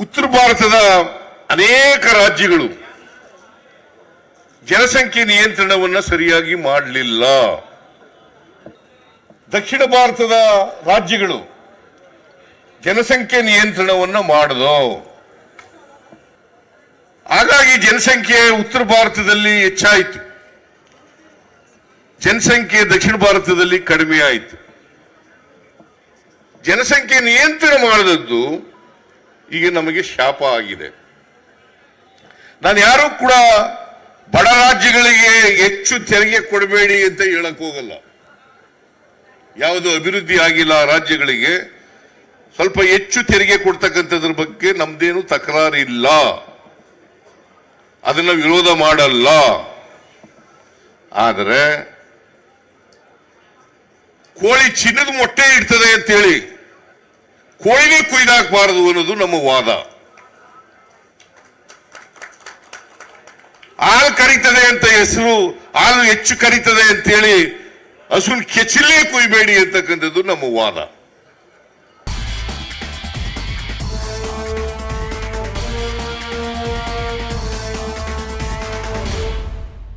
ಉತ್ತರ ಭಾರತದ ಅನೇಕ ರಾಜ್ಯಗಳು ಜನಸಂಖ್ಯೆ ನಿಯಂತ್ರಣವನ್ನು ಸರಿಯಾಗಿ ಮಾಡಲಿಲ್ಲ. ದಕ್ಷಿಣ ಭಾರತದ ರಾಜ್ಯಗಳು ಜನಸಂಖ್ಯೆ ನಿಯಂತ್ರಣವನ್ನು ಮಾಡದು. ಹಾಗಾಗಿ ಜನಸಂಖ್ಯೆ ಉತ್ತರ ಭಾರತದಲ್ಲಿ ಹೆಚ್ಚಾಯಿತು. ಜನಸಂಖ್ಯೆ ದಕ್ಷಿಣ ಭಾರತದಲ್ಲಿ ಕಡಿಮೆ ಆಯಿತು ಜನಸಂಖ್ಯೆ ನಿಯಂತ್ರಣ ಮಾಡದದ್ದು ಈಗ ನಮಗೆ ಶಾಪ ಆಗಿದೆ. ನಾನು ಯಾರು ಕೂಡ ಬಡ ರಾಜ್ಯಗಳಿಗೆ ಹೆಚ್ಚು ತೆರಿಗೆ ಕೊಡಬೇಡಿ ಅಂತ ಹೇಳಕ್ ಹೋಗಲ್ಲ. ಯಾವುದು ಅಭಿವೃದ್ಧಿ ಆಗಿಲ್ಲ ರಾಜ್ಯಗಳಿಗೆ, ಸ್ವಲ್ಪ ಹೆಚ್ಚು ತೆರಿಗೆ ಕೊಡ್ತಕ್ಕಂಥದ್ರ ಬಗ್ಗೆ ನಮ್ದೇನು ತಕರಾರಿಲ್ಲ. ಅದನ್ನ ವಿರೋಧ ಮಾಡಲ್ಲ. ಆದರೆ, ಕೋಳಿ ಚಿನ್ನದ ಮೊಟ್ಟೆ ಇಡ್ತದೆ ಅಂತೇಳಿ ಕೋಳಿನೇ ಕುಯ್ದಾಕಬಾರದು ಅನ್ನೋದು ನಮ್ಮ ವಾದ. ಹಾಲು ಕರೀತದೆ ಅಂತ ಹೆಸರು, ಹಾಲು ಹೆಚ್ಚು ಕರೀತದೆ ಅಂತೇಳಿ ಹಸುನ್ ಕೆಚ್ಚಲೇ ಕುಯ್ಬೇಡಿ ಅಂತಕ್ಕಂಥದ್ದು ನಮ್ಮ ವಾದ.